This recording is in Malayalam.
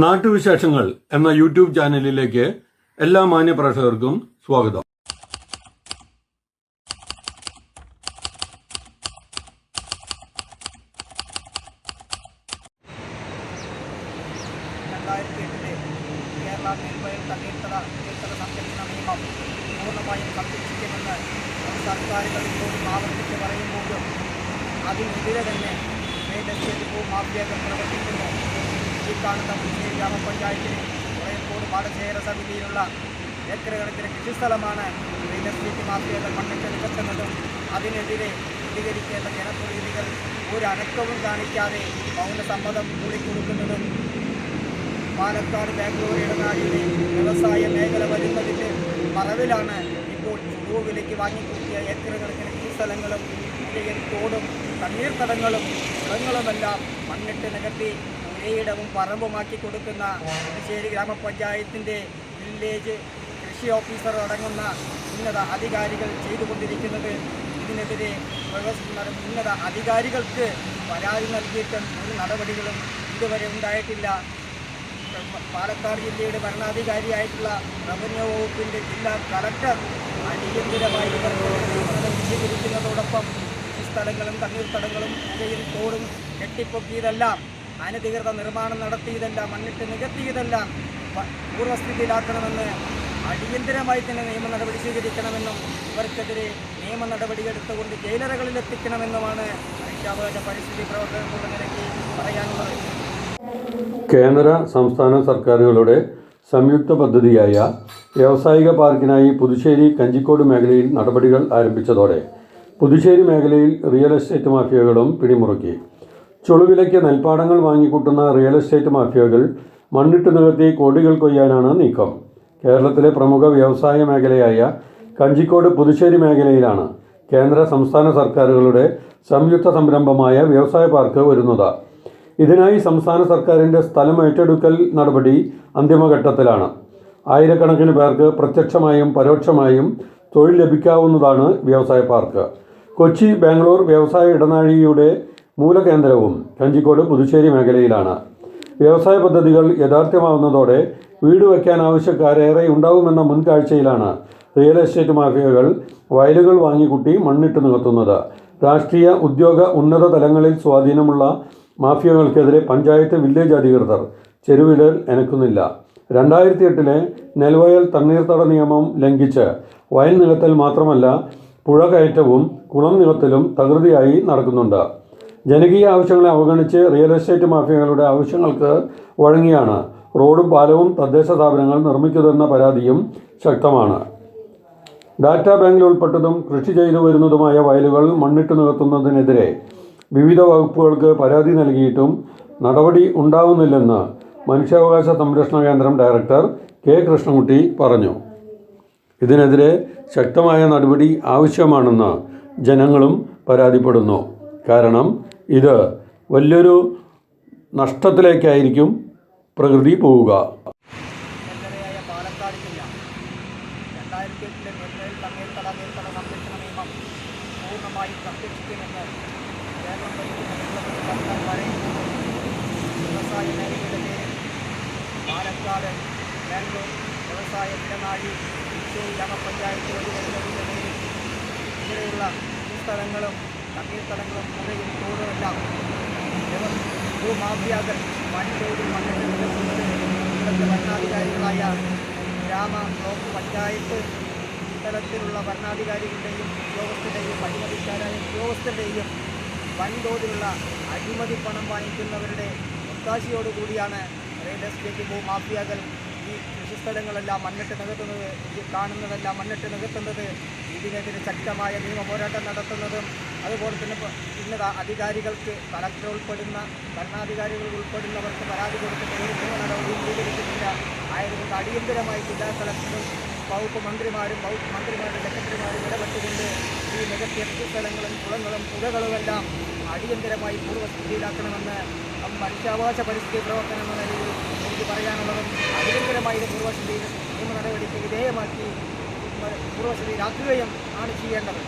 നാട്ടുവിശേഷങ്ങൾ എന്ന യൂട്യൂബ് ചാനലിലേക്ക് എല്ലാ മാന്യപ്രേക്ഷകർക്കും സ്വാഗതം. അതിനെതിരെ തന്നെ എസ്റ്റേറ്റ് ഭൂമാഫിയകൾ പ്രവർത്തിക്കുന്നു. ഈ കാണുന്ന മുസ്ലിം ഗ്രാമപഞ്ചായത്തിലെ കോഴിക്കോട് പാടശേഖര സമിതിയിലുള്ള ഏക്കർ കണക്കിന് കൃഷിസ്ഥലമാണ് റിയൽ എസ്റ്റേറ്റ് മാഫിയകൾ മണ്ണിട്ട് നികത്തുന്നതും അതിനെതിരെ പ്രതികരിക്കേണ്ട ജനപ്രതിനിധികൾ ഒരു അനക്കവും കാണിക്കാതെ മൗനസമ്മതം കൂടിക്കൊടുക്കുന്നതും പാലക്കാട് ബാംഗ്ലൂർ ഇടനാഴിയിലെ വ്യവസായ മേഖല വരുന്നതിന്റെ മറവിലാണ് ഇപ്പോൾ ചുടുവ വിലയ്ക്ക് വാങ്ങിക്കൂട്ടിയ ഏക്കർ കണക്കിന് ഈ സ്ഥലങ്ങളും പുഴയും തോടും തണ്ണീർത്തടങ്ങളും കുളങ്ങളുമെല്ലാം മണ്ണിട്ട് നികത്തി പുരയിടവും പറമ്പുമാക്കി കൊടുക്കുന്ന പുതുശ്ശേരി ഗ്രാമപഞ്ചായത്തിന്റെ വില്ലേജ് കൃഷി ഓഫീസർ അടങ്ങുന്ന ഉന്നത അധികാരികൾ ചെയ്തുകൊണ്ടിരിക്കുന്നത്. ഇതിനെതിരെ ഉന്നത അധികാരികൾക്ക് പരാതി നൽകിയിട്ടും ഒരു നടപടികളും ഇതുവരെ ഉണ്ടായിട്ടില്ല. പാലക്കാട് ജില്ലയുടെ ഭരണാധികാരിയായിട്ടുള്ള റവന്യൂ വകുപ്പിന്റെ ജില്ലാ കളക്ടർ അടിയന്തിരമായി ഇവർക്ക് വിശദീകരിക്കുന്നതോടൊപ്പം സ്ഥലങ്ങളും തണ്ണീർത്തടങ്ങളും പുഴയും തോടും കെട്ടിപ്പൊക്കിയതെല്ലാം അനധികൃത നിർമ്മാണം നടത്തിയതെല്ലാം മണ്ണിട്ട് നികത്തിയതെല്ലാം പൂർവസ്ഥിതിയിലാക്കണമെന്ന് അടിയന്തിരമായി തന്നെ നിയമ നടപടി സ്വീകരിക്കണമെന്നും ഇവർക്കെതിരെ നിയമ നടപടി എടുത്തുകൊണ്ട് ജയിലറകളിൽ എത്തിക്കണമെന്നുമാണ് മനുഷ്യാവകാശ പരിസ്ഥിതി പ്രവർത്തകർക്കുള്ള നിലയ്ക്ക് പറയാനുള്ളത്. കേന്ദ്ര സംസ്ഥാന സർക്കാരുകളുടെ സംയുക്ത പദ്ധതിയായ വ്യാവസായിക പാർക്കിനായി പുതുശ്ശേരി കഞ്ചിക്കോട് മേഖലയിൽ നടപടികൾ ആരംഭിച്ചതോടെ പുതുശ്ശേരി മേഖലയിൽ റിയൽ എസ്റ്റേറ്റ് മാഫിയകളും പിടിമുറുക്കി. ചുളുവിലയ്ക്ക് നെൽപ്പാടങ്ങൾ വാങ്ങിക്കൂട്ടുന്ന റിയൽ എസ്റ്റേറ്റ് മാഫിയകൾ മണ്ണിട്ട് നികത്തി കോടികൾ കൊയ്യാനാണ് നീക്കം. കേരളത്തിലെ പ്രമുഖ വ്യവസായ മേഖലയായ കഞ്ചിക്കോട് പുതുശ്ശേരി മേഖലയിലാണ് കേന്ദ്ര സംസ്ഥാന സർക്കാരുകളുടെ സംയുക്ത സംരംഭമായ വ്യവസായ പാർക്ക് വരുന്നത്. ഇതിനായി സംസ്ഥാന സർക്കാരിന്റെ സ്ഥലം ഏറ്റെടുക്കൽ നടപടി അന്തിമഘട്ടത്തിലാണ്. ആയിരക്കണക്കിന് പേർക്ക് പ്രത്യക്ഷമായും പരോക്ഷമായും തൊഴിൽ ലഭിക്കാവുന്നതാണ് വ്യവസായ പാർക്ക്. കൊച്ചി ബാംഗ്ലൂർ വ്യവസായ ഇടനാഴിയുടെ മൂലകേന്ദ്രവും കഞ്ചിക്കോട് പുതുശ്ശേരി മേഖലയിലാണ്. വ്യവസായ പദ്ധതികൾ യഥാർത്ഥ്യമാവുന്നതോടെ വീട് വയ്ക്കാൻ ആവശ്യക്കാരേറെ ഉണ്ടാവുമെന്ന മുൻകാഴ്ചയിലാണ് റിയൽ എസ്റ്റേറ്റ് മാഫിയകൾ വയലുകൾ വാങ്ങിക്കൂട്ടി മണ്ണിട്ട് നികത്തുന്നത്. രാഷ്ട്രീയ ഉദ്യോഗ ഉന്നത തലങ്ങളിൽ സ്വാധീനമുള്ള മാഫിയകൾക്കെതിരെ പഞ്ചായത്ത് വില്ലേജ് അധികൃതർ ചെരുവിടൽ എനക്കുന്നില്ല രണ്ടായിരത്തി എട്ടിലെ നെൽവയൽ തണ്ണീർത്തട നിയമം ലംഘിച്ച് വയൽ നികത്തൽ മാത്രമല്ല പുഴ കയറ്റവും കുളം നികത്തലും തകൃതിയായി നടക്കുന്നുണ്ട്. ജനകീയ ആവശ്യങ്ങളെ അവഗണിച്ച് റിയൽ എസ്റ്റേറ്റ് മാഫിയകളുടെ ആവശ്യങ്ങൾക്ക് വഴങ്ങിയാണ്. റോഡും പാലവും തദ്ദേശ സ്ഥാപനങ്ങൾ നിർമ്മിക്കുന്നതെന്ന പരാതിയും ശക്തമാണ്. ഡാറ്റാ ബാങ്കിൽ ഉൾപ്പെട്ടതും കൃഷി ചെയ്തു വരുന്നതുമായ വയലുകൾ മണ്ണിട്ട് നികത്തുന്നതിനെതിരെ വിവിധ വകുപ്പുകൾക്ക് പരാതി നൽകിയിട്ടും നടപടി ഉണ്ടാവുന്നില്ലെന്ന് മനുഷ്യാവകാശ സംരക്ഷണ കേന്ദ്രം ഡയറക്ടർ കെ കൃഷ്ണൻകുട്ടി പറഞ്ഞു. ഇതിനെതിരെ ശക്തമായ നടപടി ആവശ്യമാണെന്ന് ജനങ്ങളും പരാതിപ്പെടുന്നു. കാരണം ഇത് വലിയൊരു നഷ്ടത്തിലേക്കായിരിക്കും പ്രകൃതി പോവുക. പാലക്കാട് ഇവിടെയുള്ള സ്ഥലങ്ങളും തണ്ണീർത്തടങ്ങളും പുഴയും തോടുമെല്ലാം ഇവർ ഭൂമാഫിയാക്കൾ വൻതോതിൽ മണ്ണിട്ട് നികത്തുന്നത് ഇവിടുത്തെ ഭരണാധികാരികളായ ഗ്രാമ ബ്ലോക്ക് പഞ്ചായത്ത് തലത്തിലുള്ള ഭരണാധികാരികളുടെയും ഉദ്യോഗസ്ഥരുടെയും അഴിമതിക്കാരായ ഉദ്യോഗസ്ഥരുടെയും വൻതോതിലുള്ള അഴിമതി പണം വാങ്ങിക്കുന്നവരുടെ ഒത്താശയോടുകൂടിയാണ് റിയൽ എസ്റ്റേറ്റ് ഭൂമാഫിയാകൾ കൃഷിസ്ഥലങ്ങളെല്ലാം മണ്ണിട്ട് നികത്തുന്നത് കാണുന്നതെല്ലാം മണ്ണിട്ട് നികത്തുന്നത് ഇതിനെതിരെ ശക്തമായ നിയമ പോരാട്ടം നടത്തുന്നതും അതുപോലെ തന്നെ ഇപ്പൊ അധികാരികൾക്ക് കളക്ടർ ഉൾപ്പെടുന്ന ഭരണാധികാരികൾ ഉൾപ്പെടുന്നവർക്ക് പരാതി കൊടുത്തിട്ട് ഒരു നിയമ നടപടിയും സ്വീകരിച്ചിട്ടില്ല. ആയതുകൊണ്ട് അടിയന്തരമായി ജില്ലാ കളക്ടറും വകുപ്പ് മന്ത്രിമാരും വകുപ്പ് മന്ത്രിമാരുടെ സെക്രട്ടറിമാരും ഇടപെട്ടുകൊണ്ട് ഈ നികത്തിയ കൃഷിസ്ഥലങ്ങളും കുളങ്ങളും പുഴകളുമെല്ലാം അടിയന്തരമായി പൂർവസ്ഥിതിയിലാക്കണമെന്ന് മനുഷ്യാവകാശ പരിസ്ഥിതി പ്രവർത്തനം എന്ന നിലയിൽ എനിക്ക് പറയാനുള്ളതും അടിയന്തരമായി ഇത് നിയമ നടപടിക്ക് വിധേയമാക്കി പൂർവസ്ഥിതിയിലാക്കുകയും ആണ് ചെയ്യേണ്ടത്.